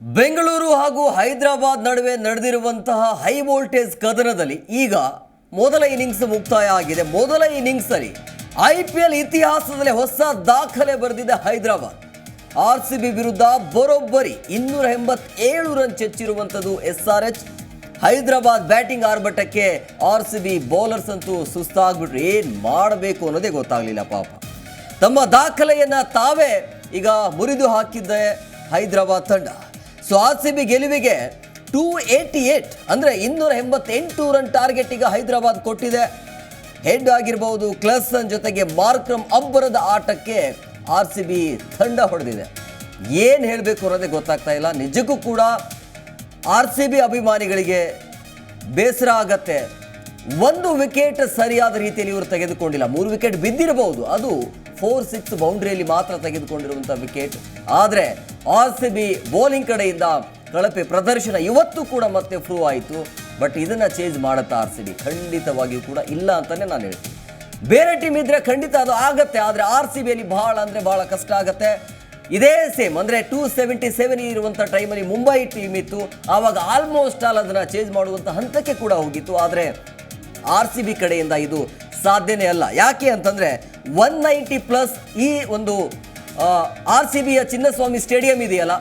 ಬೆಂಗಳೂರು ಹಾಗೂ ಹೈದರಾಬಾದ್ ನಡುವೆ ನಡೆದಿರುವಂತಹ ಹೈ ವೋಲ್ಟೇಜ್ ಕದನದಲ್ಲಿ ಈಗ ಮೊದಲ ಇನ್ನಿಂಗ್ಸ್ ಮುಕ್ತಾಯ ಆಗಿದೆ. ಮೊದಲ ಇನ್ನಿಂಗ್ಸ್ ಅಲ್ಲಿ ಐ ಪಿ ಎಲ್ ಇತಿಹಾಸದಲ್ಲಿ ಹೊಸ ದಾಖಲೆ ಬರೆದಿದೆ ಹೈದರಾಬಾದ್. ಆರ್ ಸಿ ಬಿ ವಿರುದ್ಧ ಬರೋಬ್ಬರಿ ಇನ್ನೂರ ಎಂಬತ್ತೇಳು run ಚೆಚ್ಚಿರುವಂಥದ್ದು S R H. Hyderabad batting ಆರ್ಭಟಕ್ಕೆ R C B bowlers ಅಂತೂ ಸುಸ್ತಾಗ್ಬಿಟ್ರು. ಏನು ಮಾಡಬೇಕು ಅನ್ನೋದೇ ಗೊತ್ತಾಗಲಿಲ್ಲ ಪಾಪ. ತಮ್ಮ ದಾಖಲೆಯನ್ನ ತಾವೇ ಈಗ ಮುರಿದು ಹಾಕಿದ್ದೆ ಹೈದರಾಬಾದ್ ತಂಡ. ಸೊ ಆರ್ ಸಿ ಬಿ ಗೆಲುವಿಗೆ ಟೂ ಏಯ್ಟಿ ಏಟ್ ಅಂದರೆ ಇನ್ನೂರ ಎಂಬತ್ತೆಂಟು ರನ್ ಟಾರ್ಗೆಟ್ ಈಗ ಹೈದರಾಬಾದ್ ಕೊಟ್ಟಿದೆ. ಹೆಡ್ ಆಗಿರ್ಬೋದು ಕ್ಲಸ್ಸನ್ ಜೊತೆಗೆ ಮಾರ್ಕ್ರಮ್ ಅಬ್ಬರದ ಆಟಕ್ಕೆ ಆರ್ ಸಿ ಬಿ ತಂಡ ಹೊಡೆದಿದೆ. ಏನು ಹೇಳಬೇಕು ಅನ್ನೋದೇ ಗೊತ್ತಾಗ್ತಾ ಇಲ್ಲ. ನಿಜಕ್ಕೂ ಕೂಡ ಆರ್ ಸಿ ಬಿ ಅಭಿಮಾನಿಗಳಿಗೆ ಬೇಸರ ಆಗತ್ತೆ. ಒಂದು ವಿಕೆಟ್ ಸರಿಯಾದ ರೀತಿಯಲ್ಲಿ ಇವರು ತೆಗೆದುಕೊಂಡಿಲ್ಲ. ಮೂರು ವಿಕೆಟ್ ಬಿದ್ದಿರಬಹುದು. ಅದು ಫೋರ್ ಸಿಕ್ಸ್ ಬೌಂಡ್ರಿಯಲ್ಲಿ ಮಾತ್ರ ತೆಗೆದುಕೊಂಡಿರುವಂಥ ವಿಕೆಟ್ ಆದರೆ ಆರ್ ಸಿ ಬಿ ಬೌಲಿಂಗ್ ಕಡೆಯಿಂದ ಕಳಪೆ ಪ್ರದರ್ಶನ ಇವತ್ತು ಕೂಡ ಮತ್ತೆ ಪ್ರೂವ್ ಆಯಿತು. ಬಟ್ ಇದನ್ನು ಚೇಂಜ್ ಮಾಡುತ್ತಾ ಆರ್ ಸಿ ಬಿ ಖಂಡಿತವಾಗಿಯೂ ಕೂಡ ಇಲ್ಲ ಅಂತಲೇ ನಾನು ಹೇಳ್ತೀನಿ. ಬೇರೆ ಟೀಮ್ ಇದ್ರೆ ಖಂಡಿತ ಅದು ಆಗತ್ತೆ, ಆದರೆ ಆರ್ ಸಿ ಬಿಯಲ್ಲಿ ಬಹಳ ಅಂದರೆ ಬಹಳ ಕಷ್ಟ ಆಗುತ್ತೆ. ಇದೇ ಸೇಮ್ ಅಂದರೆ ಟೂ ಸೆವೆಂಟಿ ಸೆವೆನ್ ಇರುವಂಥ ಟೈಮಲ್ಲಿ ಮುಂಬೈ ಟೀಮ್ ಇತ್ತು. ಆವಾಗ ಆಲ್ಮೋಸ್ಟ್ ಆಲ್ ಅದನ್ನು ಚೇಂಜ್ ಮಾಡುವಂಥ ಹಂತಕ್ಕೆ ಕೂಡ ಹೋಗಿತ್ತು. ಆದರೆ ಆರ್ ಸಿ ಬಿ ಕಡೆಯಿಂದ ಇದು ಸಾಧ್ಯನೇ ಅಲ್ಲ. ಯಾಕೆ ಅಂತಂದರೆ ಒನ್ ನೈಂಟಿ ಪ್ಲಸ್ ಈ ಒಂದು ಆರ್ ಸಿ ಬಿಯ ಚಿನ್ನಸ್ವಾಮಿ ಸ್ಟೇಡಿಯಂ ಇದೆಯಲ್ಲ?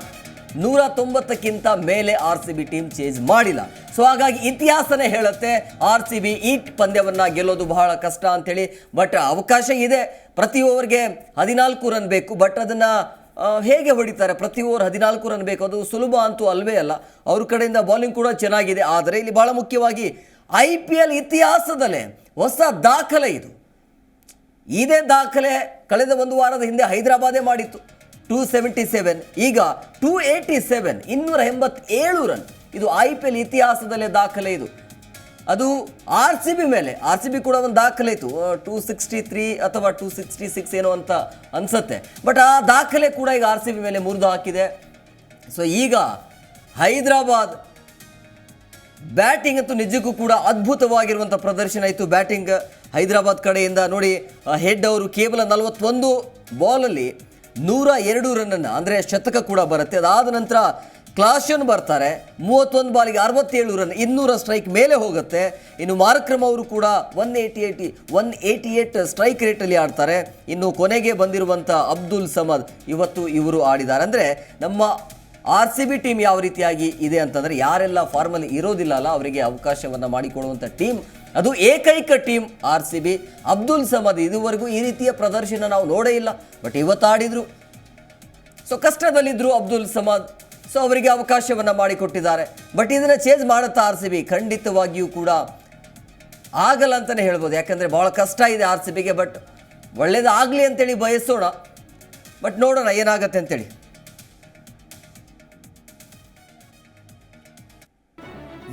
ನೂರ ತೊಂಬತ್ತಕ್ಕಿಂತ ಮೇಲೆ R C B team change ಮಾಡಿಲ್ಲ. ಸೊ ಹಾಗಾಗಿ ಇತಿಹಾಸನೇ ಹೇಳುತ್ತೆ ಆರ್ ಸಿ ಬಿ ಈ ಪಂದ್ಯವನ್ನು ಗೆಲ್ಲೋದು ಬಹಳ ಕಷ್ಟ ಅಂಥೇಳಿ ಬಟ್ ಅವಕಾಶ ಇದೆ. ಪ್ರತಿ ಓವರ್ಗೆ ಹದಿನಾಲ್ಕು ರನ್ ಬೇಕು. ಬಟ್ ಅದನ್ನು ಹೇಗೆ ಹೊಡಿತಾರೆ? ಪ್ರತಿ ಓವರ್ ಹದಿನಾಲ್ಕು ರನ್ ಬೇಕು. ಅದು ಸುಲಭ ಅಂತೂ ಅಲ್ವೇ ಅಲ್ಲ. ಅವ್ರ ಕಡೆಯಿಂದ ಬೌಲಿಂಗ್ ಕೂಡ ಚೆನ್ನಾಗಿದೆ. ಆದರೆ ಇಲ್ಲಿ ಬಹಳ ಮುಖ್ಯವಾಗಿ ಐ ಪಿ ಎಲ್ ಇತಿಹಾಸದಲ್ಲೇ ಹೊಸ ದಾಖಲೆ ಇದು. ಇದೇ ದಾಖಲೆ ಕಳೆದ ಒಂದು ವಾರದ ಹಿಂದೆ ಹೈದರಾಬಾದೇ ಮಾಡಿತ್ತು. ಟೂ ಸೆವೆಂಟಿ ಸೆವೆನ್ ಈಗ ಟೂ ಏಯ್ಟಿ ಸೆವೆನ್ ಇನ್ನೂರ ಎಂಬತ್ತೇಳು ರನ್. ಇದು ಐ ಪಿ ಎಲ್ ಇತಿಹಾಸದಲ್ಲೇ ದಾಖಲೆ ಇದು. ಅದು ಆರ್ ಸಿ ಬಿ ಮೇಲೆ, ಆರ್ ಸಿ ಬಿ ಕೂಡ ಒಂದು ದಾಖಲೆ ಇತ್ತು. ಟೂ ಸಿಕ್ಸ್ಟಿ ತ್ರೀ ಅಥವಾ ಟೂ ಸಿಕ್ಸ್ಟಿ ಸಿಕ್ಸ್ ಏನೋ ಅಂತ ಅನಿಸುತ್ತೆ. ಬಟ್ ಆ ದಾಖಲೆ ಕೂಡ ಈಗ ಆರ್ ಸಿ ಬಿ ಮೇಲೆ ಮುರಿದು ಹಾಕಿದೆ. ಸೊ ಈಗ ಹೈದರಾಬಾದ್ ಬ್ಯಾಟಿಂಗ್ ಅಂತೂ ನಿಜಕ್ಕೂ ಕೂಡ ಅದ್ಭುತವಾಗಿರುವಂಥ ಪ್ರದರ್ಶನ ಇತ್ತು. ಬ್ಯಾಟಿಂಗ್ ಹೈದರಾಬಾದ್ ಕಡೆಯಿಂದ ನೋಡಿ ಹೆಡ್ ಅವರು ಕೇವಲ ನಲವತ್ತೊಂದು ಬಾಲಲ್ಲಿ ನೂರ ಎರಡು ರನ್ನನ್ನು ಅಂದರೆ ಶತಕ ಕೂಡ ಬರುತ್ತೆ. ಅದಾದ ನಂತರ ಕ್ಲಾಶನ್ ಬರ್ತಾರೆ, ಮೂವತ್ತೊಂದು ಬಾಲಿಗೆ ಅರವತ್ತೇಳು ರನ್, ಇನ್ನೂರ ಸ್ಟ್ರೈಕ್ ಮೇಲೆ ಹೋಗುತ್ತೆ. ಇನ್ನು ಮಾರಕ್ರಮ್ ಅವರು ಕೂಡ one eighty eighty one eighty eight strike ರೇಟಲ್ಲಿ ಆಡ್ತಾರೆ. ಇನ್ನು ಕೊನೆಗೆ ಬಂದಿರುವಂಥ ಅಬ್ದುಲ್ ಸಮದ್, ಇವತ್ತು ಇವರು ಆಡಿದ್ದಾರೆ. ಅಂದರೆ ನಮ್ಮ ಆರ್ ಸಿ ಬಿ ಟೀಮ್ ಯಾವ ರೀತಿಯಾಗಿ ಇದೆ ಅಂತಂದರೆ ಯಾರೆಲ್ಲ ಫಾರ್ಮಲ್ಲಿ ಇರೋದಿಲ್ಲ ಅಲ್ಲ ಅವರಿಗೆ ಅವಕಾಶವನ್ನು ಮಾಡಿಕೊಡುವಂಥ ಟೀಮ್ ಅದು ಏಕೈಕ team R C B Abdul Samad ಇದುವರೆಗೂ ಈ ರೀತಿಯ ಪ್ರದರ್ಶನ ನಾವು ನೋಡೇ ಇಲ್ಲ. ಬಟ್ ಇವತ್ತಾಡಿದ್ರು. ಸೊ ಕಷ್ಟದಲ್ಲಿದ್ದರು ಅಬ್ದುಲ್ ಸಮದ್. ಸೊ ಅವರಿಗೆ ಅವಕಾಶವನ್ನು ಮಾಡಿಕೊಟ್ಟಿದ್ದಾರೆ. ಬಟ್ ಇದನ್ನು ಚೇಂಜ್ ಮಾಡುತ್ತಾ ಆರ್ ಸಿ ಬಿ ಖಂಡಿತವಾಗಿಯೂ ಕೂಡ ಆಗಲ್ಲ ಅಂತಲೇ ಹೇಳ್ಬೋದು. ಯಾಕಂದರೆ ಭಾಳ ಕಷ್ಟ ಇದೆ ಆರ್ ಸಿ ಬಿಗೆ ಬಟ್ ಒಳ್ಳೇದಾಗಲಿ ಅಂತೇಳಿ ಬಯಸೋಣ. ಬಟ್ ನೋಡೋಣ ಏನಾಗುತ್ತೆ ಅಂತೇಳಿ.